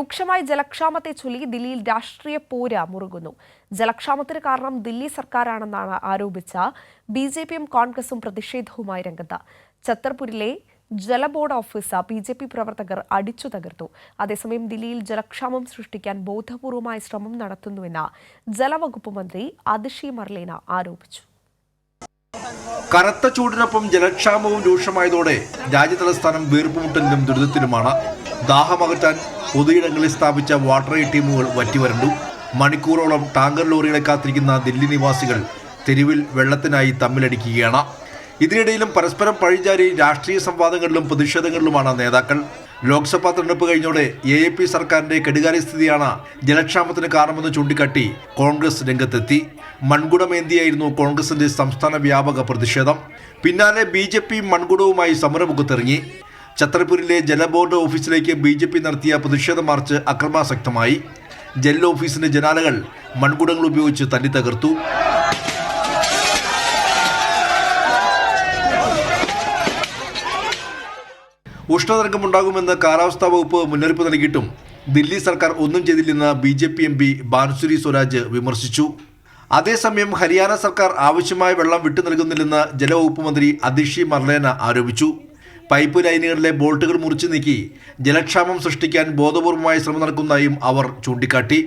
രൂക്ഷമായ ജലക്ഷാമത്തെ ചൊല്ലി ദില്ലിയിൽ രാഷ്ട്രീയ പോര മുറുകുന്നു. ജലക്ഷാമത്തിന് കാരണം ദില്ലി സർക്കാരാണെന്നാണ് ആരോപിച്ച ബി ജെ പിയും കോൺഗ്രസും പ്രതിഷേധവുമായി രംഗത്ത്. ഛത്തർപൂരിലെ ജലബോർഡ് ഓഫീസ് ബി ജെ പി പ്രവർത്തകർ അടിച്ചു തകർത്തു. അതേസമയം ദില്ലിയിൽ ജലക്ഷാമം സൃഷ്ടിക്കാൻ ബോധപൂർവമായ ശ്രമം നടത്തുന്നുവെന്ന് ജലവകുപ്പ് മന്ത്രി അതിഷി മർലേന ആരോപിച്ചു. കനത്ത ചൂടിനൊപ്പം ജലക്ഷാമവും രൂക്ഷമായതോടെ രാജ്യതലസ്ഥാനം വീർപ്പുമുട്ടലിനും ദുരിതത്തിലുമാണ് ദാഹമകറ്റാൻ പൊതുയിടങ്ങളിൽ സ്ഥാപിച്ച വാട്ടർ ടീമുകൾ വറ്റിവരണ്ടു. മണിക്കൂറോളം ടാങ്കർ ലോറികളെ കാത്തിരിക്കുന്ന ദില്ലി നിവാസികൾ തെരുവിൽ വെള്ളത്തിനായി തമ്മിലടിക്കുകയാണ്. ഇതിനിടയിലും പരസ്പരം പഴിചാരി രാഷ്ട്രീയ സംവാദങ്ങളിലും പ്രതിഷേധങ്ങളിലുമാണ് നേതാക്കൾ. ലോക്സഭാ തെരഞ്ഞെടുപ്പ് കഴിഞ്ഞോടെ എ എ പി സർക്കാരിന്റെ കെടുകാര്യസ്ഥിതിയാണ് ജലക്ഷാമത്തിന് കാരണമെന്ന് ചൂണ്ടിക്കാട്ടി കോൺഗ്രസ് രംഗത്തെത്തി. മൺകുടമേന്തിയായിരുന്നു കോൺഗ്രസിന്റെ സംസ്ഥാന വ്യാപക പ്രതിഷേധം. പിന്നാലെ ബി ജെ പി മൺകുടവുമായി സമരമുഖത്തിറങ്ങി ഛത്രപൂരിലെ ജലബോർഡ് ഓഫീസിലേക്ക് ബി ജെ പി നടത്തിയ പ്രതിഷേധ മാർച്ച് അക്രമാസക്തമായി. ജല ഓഫീസിന്റെ ജനാലകൾ മൺകുടങ്ങൾ ഉപയോഗിച്ച് തല്ലി തകർത്തു. ഉഷ്ണതരംഗമുണ്ടാകുമെന്ന് കാലാവസ്ഥാ വകുപ്പ് മുന്നറിയിപ്പ് നൽകിയിട്ടും ദില്ലി സർക്കാർ ഒന്നും ചെയ്തില്ലെന്ന് B J P M P Bansuri Swaraj വിമർശിച്ചു. അതേസമയം ഹരിയാന സർക്കാർ ആവശ്യമായ വെള്ളം വിട്ടു നൽകുന്നില്ലെന്ന് ജലവകുപ്പ് മന്ത്രി അതിഷി മർലേന ആരോപിച്ചു. പൈപ്പ് ലൈനുകളിലെ ബോൾട്ടുകൾ മുറിച്ചു നീക്കി ജലക്ഷാമം സൃഷ്ടിക്കാൻ ബോധപൂർവമായ ശ്രമം നടക്കുന്നതായും അവർ ചൂണ്ടിക്കാട്ടി.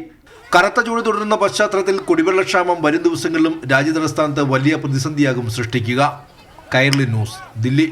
കനത്ത ചൂട് തുടരുന്ന പശ്ചാത്തലത്തിൽ കുടിവെള്ളക്ഷാമം വരും ദിവസങ്ങളിലും രാജ്യതലസ്ഥാനത്ത് വലിയ പ്രതിസന്ധിയാകും സൃഷ്ടിക്കുക. കൈർലി ന്യൂസ് ദില്ലി.